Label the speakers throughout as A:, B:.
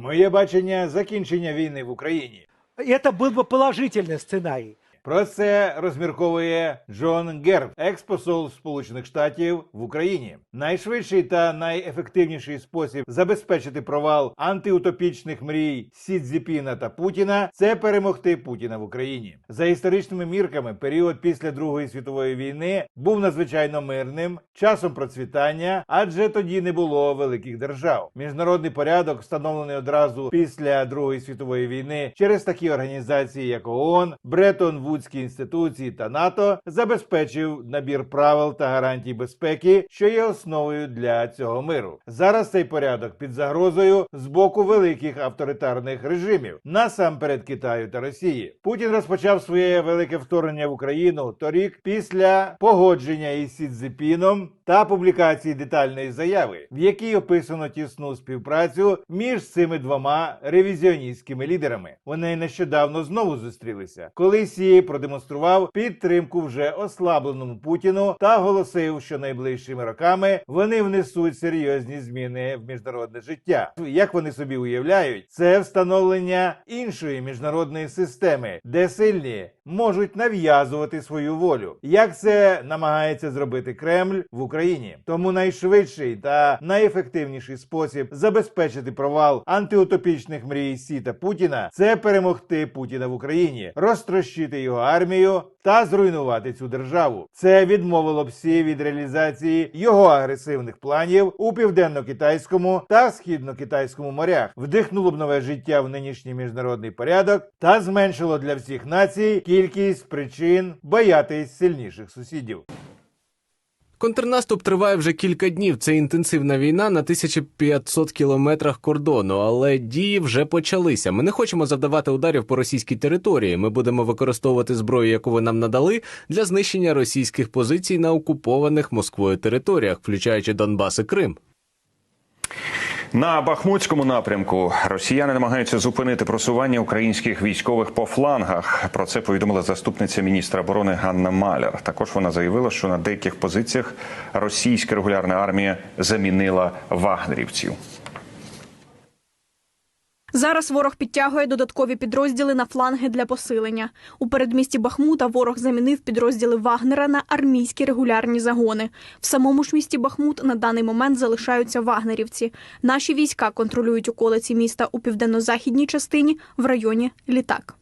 A: Моє бачення закінчення війни в Україні.
B: Это был бы положительный сценарий.
A: Про це розмірковує Джон Герб, експосол Сполучених Штатів в Україні. Найшвидший та найефективніший спосіб забезпечити провал антиутопічних мрій Сі Цзіпіна та Путіна це перемогти Путіна в Україні. За історичними мірками, період після Другої світової війни був надзвичайно мирним, часом процвітання, адже тоді не було великих держав. Міжнародний порядок встановлений одразу після Другої світової війни через такі організації, як ООН, Бреттон Вудські інституції та НАТО, забезпечив набір правил та гарантій безпеки, що є основою для цього миру. Зараз цей порядок під загрозою з боку великих авторитарних режимів, насамперед Китаю та Росії. Путін розпочав своє велике вторгнення в Україну торік після погодження із Сі Цзіпіном та публікації детальної заяви, в якій описано тісну співпрацю між цими двома ревізіоністськими лідерами. Вони нещодавно знову зустрілися, коли Сі продемонстрував підтримку вже ослабленому Путіну та оголосив, що найближчими роками вони внесуть серйозні зміни в міжнародне життя. Як вони собі уявляють, це встановлення іншої міжнародної системи, де сильні можуть нав'язувати свою волю, як це намагається зробити Кремль в Україні. Тому найшвидший та найефективніший спосіб забезпечити провал антиутопічних мрій Сі та Путіна це перемогти Путіна в Україні, розтрощити його армію та зруйнувати цю державу. Це відмовило б Сі від реалізації його агресивних планів у південно-китайському та східно-китайському морях, вдихнуло б нове життя в нинішній міжнародний порядок та зменшило для всіх націй кількість причин боятись сильніших сусідів.
C: Контрнаступ триває вже кілька днів. Це інтенсивна війна на 1500 кілометрах кордону, але дії вже почалися. Ми не хочемо завдавати ударів по російській території. Ми будемо використовувати зброю, яку ви нам надали, для знищення російських позицій на окупованих Москвою територіях, включаючи Донбас і Крим.
D: На Бахмутському напрямку росіяни намагаються зупинити просування українських військових по флангах. Про це повідомила заступниця міністра оборони Ганна Маляр. Також вона заявила, що на деяких позиціях російська регулярна армія замінила вагнерівців.
E: Зараз ворог підтягує додаткові підрозділи на фланги для посилення. У передмісті Бахмута ворог замінив підрозділи Вагнера на армійські регулярні загони. В самому ж місті Бахмут на даний момент залишаються вагнерівці. Наші війська контролюють околиці міста у південно-західній частині в районі Літак.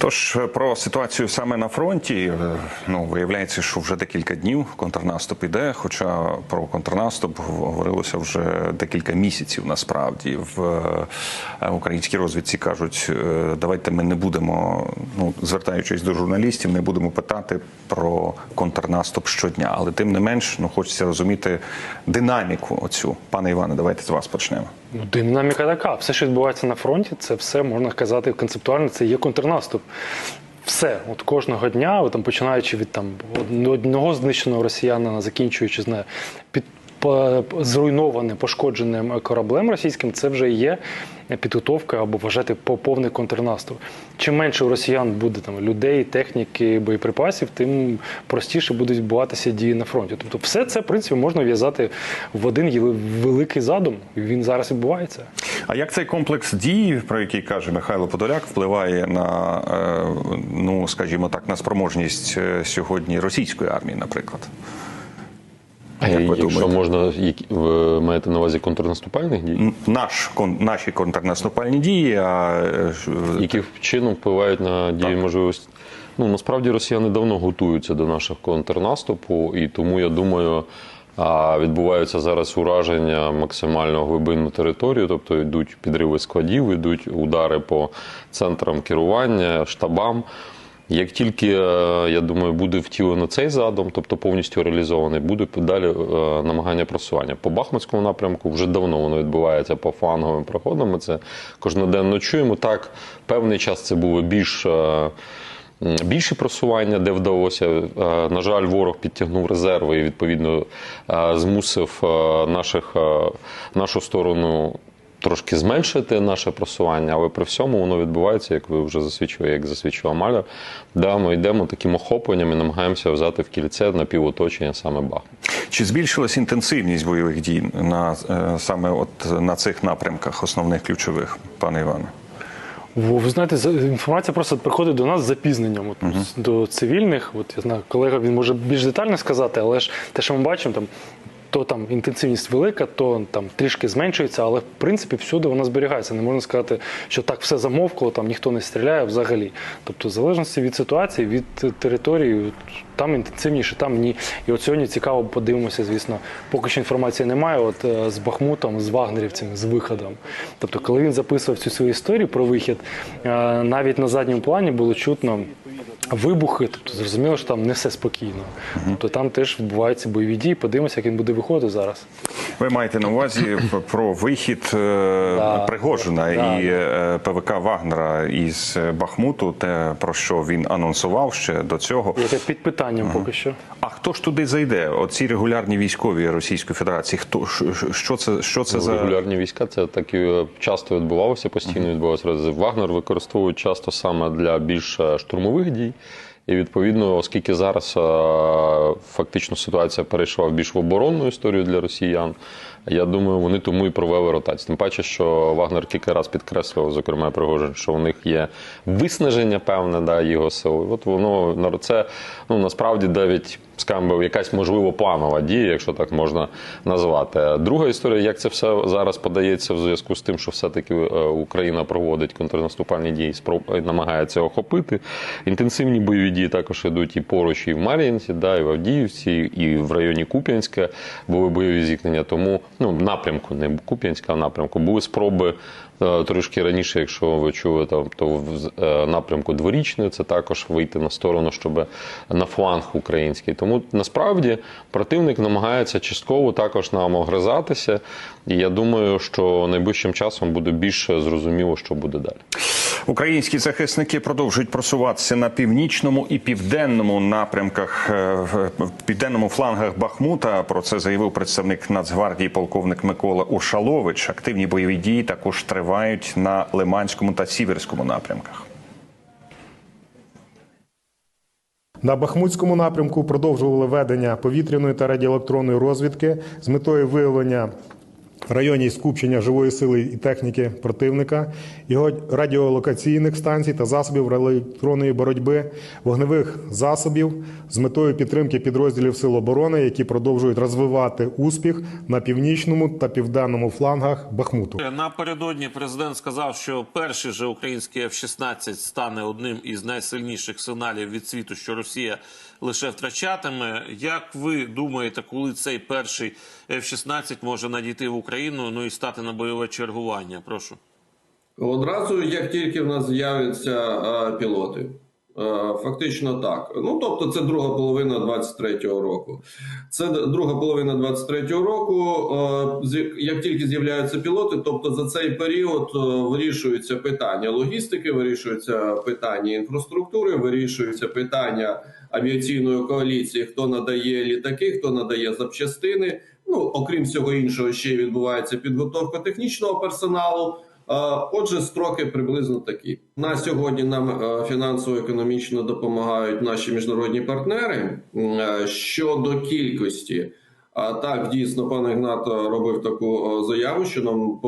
D: Тож про ситуацію саме на фронті е, ну виявляється, що вже декілька днів контрнаступ іде. Хоча про контрнаступ говорилося вже декілька місяців. Насправді в е, українській розвідці кажуть, е, давайте ми не будемо, ну звертаючись до журналістів, не будемо питати про контрнаступ щодня. Але тим не менш, ну хочеться розуміти динаміку. Оцю пане Іване, давайте з вас почнемо.
F: Динаміка така. Все, що відбувається на фронті, це все можна казати концептуально. Це є контрнаступ. Все, от кожного дня, там, починаючи від там одного знищеного росіянина, закінчуючи знає, під зруйнованим, пошкодженим кораблем російським, це вже є підготовка або вважати по повний контрнаступ. Чим менше у росіян буде там людей, техніки, боєприпасів, тим простіше будуть відбуватися дії на фронті. Тобто, все це в принципі можна в'язати в один великий задум. Він зараз відбувається.
D: А як цей комплекс дій, про який каже Михайло Подоляк, впливає на е, ну скажімо так, на спроможність е, сьогодні російської армії, наприклад? Як ви
G: Якщо
D: думаєте?
G: можна, ви маєте на увазі контрнаступальних дій,
D: Наш кон, наші контрнаступальні дії, а е,
G: які чином впливають на дії можливості? Ну насправді росіяни давно готуються до наших контрнаступу, і тому я думаю. Відбуваються зараз ураження максимально глибинну територію, тобто йдуть підриви складів, йдуть удари по центрам керування, штабам. Як тільки, е, я думаю, буде втілено цей задум, тобто повністю реалізований, буде далі е, намагання просування. По Бахмутському напрямку вже давно воно відбувається по фланговим проходам. Ми це кожноденно чуємо. Так, певний час це було більш. е, Більше просування, де вдалося. На жаль, ворог підтягнув резерви і відповідно змусив наших, нашу сторону трошки зменшити наше просування, але при всьому воно відбувається, як ви вже засвідчили, як засвідчував Маля. Да, ми йдемо таким охопленням і намагаємося взяти в кільце на півоточення саме Бахмут.
D: Чи збільшилась інтенсивність бойових дій на е, саме от на цих напрямках, основних ключових, пане Іване?
F: Ви знаєте, за- інформація просто приходить до нас з запізненням. От, До цивільних. От я знаю, колега він може більш детально сказати, але ж те, що ми бачимо, там то там інтенсивність велика, то там трішки зменшується, але в принципі всюди вона зберігається. Не можна сказати, що так все замовкло, там ніхто не стріляє взагалі. Тобто, в залежності від ситуації, від території, там інтенсивніше, там ні. І от сьогодні цікаво подивимося, звісно, поки що інформації немає. От е, з Бахмутом, з вагнерівцями, з виходом. Тобто, коли він записував цю свою історію про вихід, е, навіть на задньому плані було чутно. Вибухи, тобто зрозуміло, що там не все спокійно. Тобто там теж відбуваються бойові дії. Подивимося, як він буде виходити зараз.
D: Ви маєте на увазі про вихід е, Пригожина
F: Да,
D: і е, ПВК Вагнера із Бахмуту, те про що він анонсував ще до цього.
F: Яке під питанням поки що.
D: А хто ж туди зайде? Оці регулярні військові Російської Федерації. Хто що це? Що це
G: Ну,
D: за
G: Регулярні війська це так і часто відбувалося, постійно відбувалося. Вагнер використовують часто саме для більш е, штурмових дій. І відповідно, оскільки зараз е, фактично ситуація перейшла в більш в оборонну історію для росіян, я думаю, вони тому і провели ротацію. Тим паче, що Вагнер кілька разів підкреслював, зокрема Пригожин, що у них є виснаження певне да, його сили. От воно це ну насправді навіть скажімо, якась можливо планова дія, якщо так можна назвати. Друга історія, як це все зараз подається в зв'язку з тим, що все-таки е, Україна проводить контрнаступальні дії, спроб намагається охопити. Інтенсивні бойові дії також йдуть і поруч, і в Мар'їнці, да, і в Авдіївці, і в районі Куп'янська були бойові зіткнення. Тому ну напрямку, не Куп'янська, а напрямку були спроби. Е, Трошки раніше, якщо ви чули, там, то в е, напрямку дворічної це також вийти на сторону, щоб на фланг український. Тому насправді противник намагається частково також нам огризатися. І я думаю, що найближчим часом буде більше зрозуміло, що буде далі.
D: Українські захисники продовжують просуватися на північному і південному напрямках е, в південному флангах Бахмута. Про це заявив представник Нацгвардії полковник Микола Ушалович. Активні бойові дії також тривають на Лиманському та Сіверському напрямках.
H: На Бахмутському напрямку продовжували ведення повітряної та радіоелектронної розвідки з метою виявлення в районі скупчення живої сили і техніки противника, його радіолокаційних станцій та засобів електронної боротьби, вогневих засобів з метою підтримки підрозділів Сил оборони, які продовжують розвивати успіх на північному та південному флангах Бахмуту.
I: Напередодні президент сказав, що перший же український F-16 стане одним із найсильніших сигналів від світу, що Росія лише втрачатиме. Як ви думаєте, коли цей перший F-16 може надійти в Україну, ну і стати на бойове чергування? Прошу.
J: Одразу, як тільки в нас з'являться е, пілоти. Е, Фактично так. Ну тобто, це друга половина 23-го року. Це друга половина 23-го року. е, Як тільки з'являються пілоти, тобто за цей період вирішуються питання логістики, вирішуються питання інфраструктури, вирішуються питання авіаційної коаліції, хто надає літаки, хто надає запчастини. Ну окрім всього іншого, ще відбувається підготовка технічного персоналу. Отже, строки приблизно такі. На сьогодні нам е, фінансово-економічно допомагають наші міжнародні партнери. Е, Щодо кількості, а так дійсно пан Ігнат робив таку е, заяву, що нам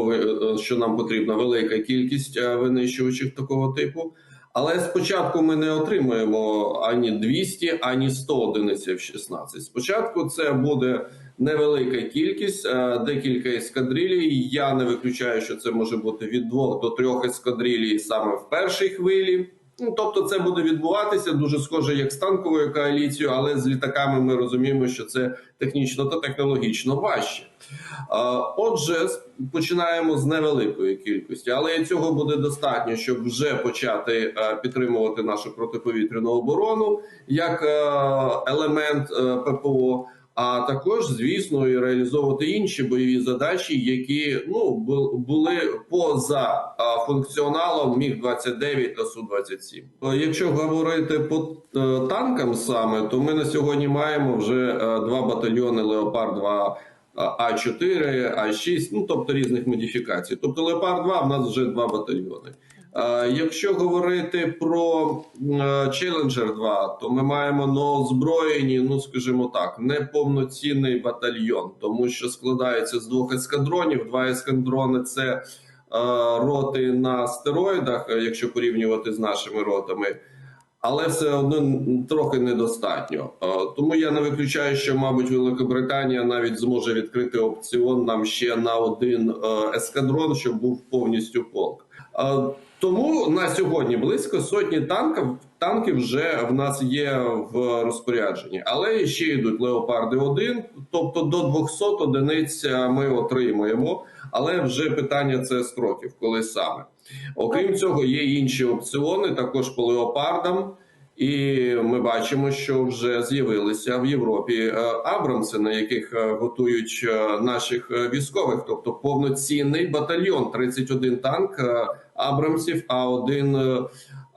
J: що нам потрібна велика кількість винищувачів такого типу. Але спочатку ми не отримуємо ані 200, ані 100 одиниць F-16. Спочатку це буде невелика кількість, е, декілька ескадрилій. Я не виключаю, що це може бути від двох до трьох ескадрилій саме в першій хвилі. Ну, тобто, це буде відбуватися дуже схоже, як з танковою коаліцією, але з літаками ми розуміємо, що це технічно та технологічно важче. Отже, починаємо з невеликої кількості, але цього буде достатньо, щоб вже почати е, підтримувати нашу протиповітряну оборону як е, елемент е, ППО. А також, звісно, і реалізовувати інші бойові задачі, які ну були поза функціоналом міг 29 та су 27 Е, Якщо говорити по е, танкам саме, то ми на сьогодні маємо вже е, два батальйони Леопард 2 А4, А6, ну тобто різних модифікацій. Тобто Леопард 2 в нас вже два батальйони. Е, Якщо говорити про Челленджер 2, то ми маємо новозброєні, ну скажімо так, неповноцінний батальйон, тому що складається з двох ескадронів. Два ескадрони це е, роти на стероїдах, е, якщо порівнювати з нашими ротами. Але все одно трохи недостатньо. Е, Тому я не виключаю, що, мабуть, Великобританія навіть зможе відкрити опціон нам ще на один е, ескадрон, щоб був повністю полк. Тому на сьогодні близько сотні танків танків вже в нас є в розпорядженні, але ще йдуть леопарди 1 тобто до 200 одиниць ми отримуємо. Але вже питання це строків, коли саме. Окрім цього, є інші опціони, також по леопардам. І ми бачимо, що вже з'явилися в Європі е, Абрамси, на яких е, готують е, наших військових, тобто повноцінний батальйон, 31 танк Абрамсів, А1, е,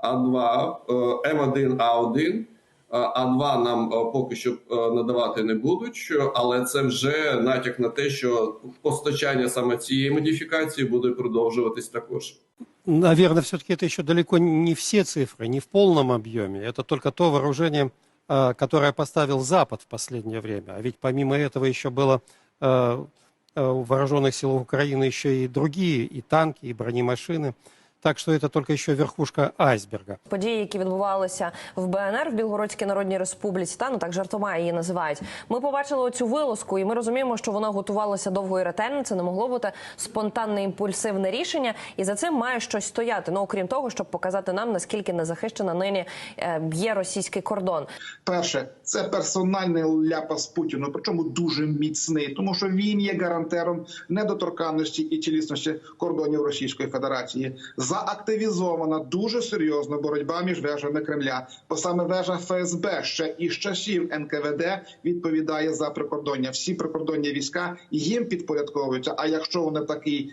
J: А2, е, М1, А1. Е, А2 нам е, поки що е, надавати не будуть, що- але це вже натяк на те, що постачання саме цієї модифікації буде продовжуватись також.
K: Наверное, все-таки это еще далеко не все цифры, не в полном объеме. Это только то вооружение, э, которое поставил Запад в последнее время. А ведь помимо этого еще было э, э, у вооруженных сил Украины еще и другие, и танки, и бронемашины. Так что это только еще верхушка айсберга.
L: події, які відбувалися в БНР в Білгородській Народній Республіці, та ну так жартома її називають. Ми побачили цю вилазку, і ми розуміємо, що вона готувалася довго і ретельно. Це не могло бути спонтанне імпульсивне рішення, і за цим має щось стояти. Ну окрім того, щоб показати нам наскільки незахищена нині е, є російський кордон.
M: Перше, це персональний ляпас Путіну, причому дуже міцний, тому що він є гарантером недоторканності і цілісності кордонів Російської Федерації. Заактивізована дуже серйозна боротьба між вежами Кремля, бо саме вежа ФСБ ще із часів НКВД відповідає за прикордоння. Всі прикордонні війська їм підпорядковуються. А якщо вони такий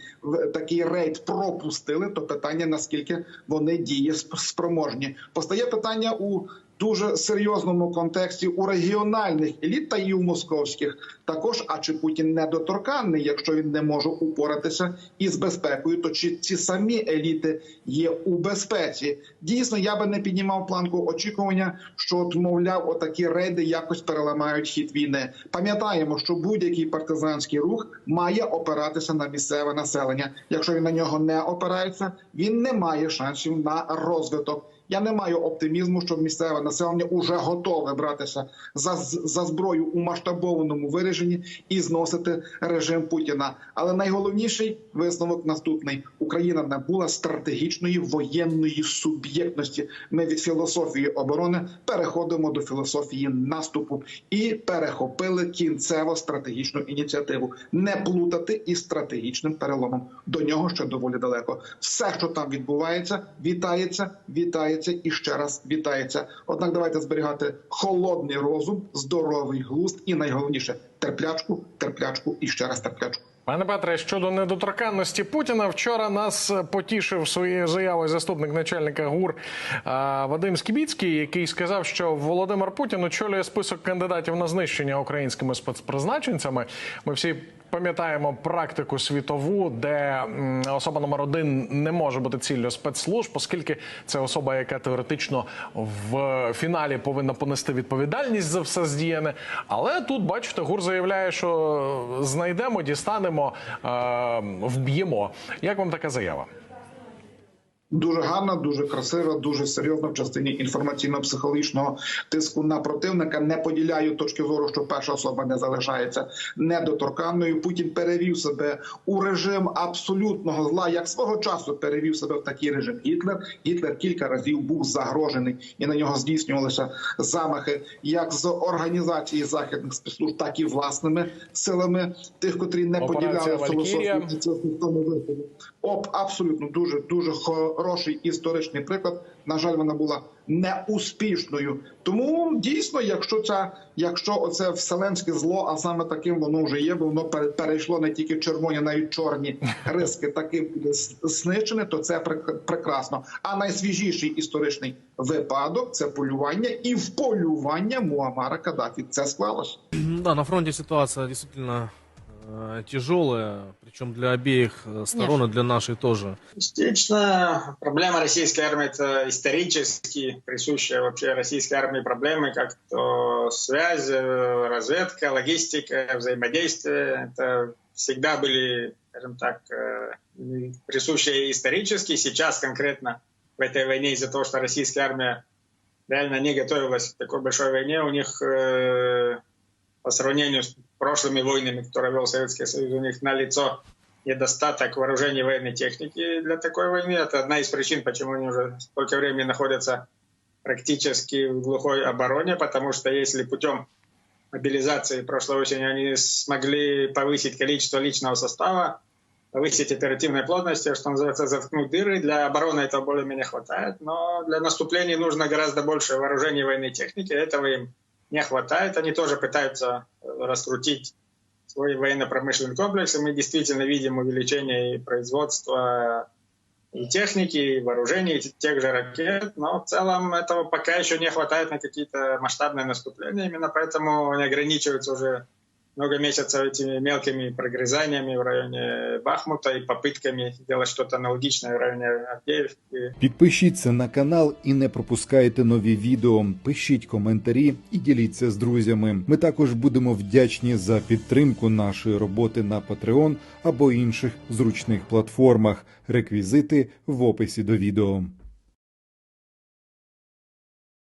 M: такий рейд пропустили, то питання наскільки вони дієспроможні. Постає питання у дуже серйозному контексті у регіональних еліт та і у московських також. А чи Путін недоторканний, якщо він не може упоратися із безпекою, то чи ці самі еліти є у безпеці? Дійсно, я би не піднімав планку очікування, що от, мовляв, отакі рейди якось переламають хід війни. Пам'ятаємо, що будь-який партизанський рух має опиратися на місцеве населення. Якщо він на нього не опирається, він не має шансів на розвиток. Я не маю оптимізму, що місцеве населення уже готове братися за, за зброю у масштабованому вираженні і зносити режим Путіна. Але найголовніший висновок наступний: Україна набула стратегічної воєнної суб'єктності. Ми від філософії оборони переходимо до філософії наступу і перехопили кінцево стратегічну ініціативу. Не плутати із стратегічним переломом. До нього ще доволі далеко. Все, що там відбувається, вітається, вітається і ще раз вітається. Однак давайте зберігати холодний розум, здоровий глузд і найголовніше терплячку, терплячку і ще раз терплячку.
N: Пане Петре, щодо недоторканності Путіна, вчора нас потішив своєю заявою заступник начальника ГУР Вадим Скібіцький, який сказав, що Володимир Путін очолює список кандидатів на знищення українськими спецпризначенцями. Ми всі пам'ятаємо практику світову, де особа номер один не може бути ціллю спецслужб, оскільки це особа, яка теоретично в фіналі повинна понести відповідальність за все здіяне. Але тут, бачите, ГУР заявляє, що знайдемо, дістанемо, вб'ємо. Як вам така заява?
M: Дуже гарна, дуже красива, дуже серйозна в частині інформаційно-психологічного тиску на противника. Не поділяю точки зору, що перша особа не залишається недоторканною. Путін перевів себе у режим абсолютного зла, як свого часу перевів себе в такий режим. Гітлер Гітлер кілька разів був загрожений, і на нього здійснювалися замахи як з організації західних спецслужб, так і власними силами тих, котрі не
N: Операція
M: поділяли філософію. Об абсолютно дуже дуже хороший історичний приклад. На жаль, вона була неуспішною. Тому дійсно, якщо ця, якщо оце вселенське зло, а саме таким воно вже є, бо воно пере- перейшло не тільки червоні, навіть чорні риски, таким буде с- знищене, то це прек- прекрасно. А найсвіжіший історичний випадок це полювання і вполювання Муамара Каддафі. Це склалося.
O: Да, на фронте ситуация действительно э, тяжелая, причем для обеих э, сторон и для нашей тоже.
P: Частично проблема российской армии это исторически присущая вообще российской армии проблемы, как то связь, э, разведка, логистика, взаимодействие. Это всегда были, скажем так, э, присущие исторически. Сейчас конкретно в этой войне из-за того, что российская армия реально не готовилась к такой большой войне, у них э, по сравнению с прошлыми войнами, которые вел Советский Союз, у них на лицо недостаток вооружений военной техники для такой войны. Это одна из причин, почему они уже столько времени находятся практически в глухой обороне, потому что если путем мобилизации прошлой осенью они смогли повысить количество личного состава, повысить оперативной плотности, что называется, заткнуть дыры. Для обороны этого более-менее хватает, но для наступления нужно гораздо больше вооружений военной техники. Этого им не хватает. Они тоже пытаются э, раскрутить свой военно-промышленный комплекс, и мы действительно видим увеличение и производства и техники, и вооружений, и тех же ракет, но в целом этого пока еще не хватает на какие-то масштабные наступления, именно поэтому они ограничиваются уже много месяцев этими мелкими прогрызаниями в районе Бахмута и попытками делать что-то аналогичное в районе Авдеевки.
Q: Підпишіться на канал і не пропускайте нові відео. Пишіть коментарі і діліться з друзями. Ми також будемо вдячні за підтримку нашої роботи на Patreon або інших зручних платформах. Реквізити в описі до відео.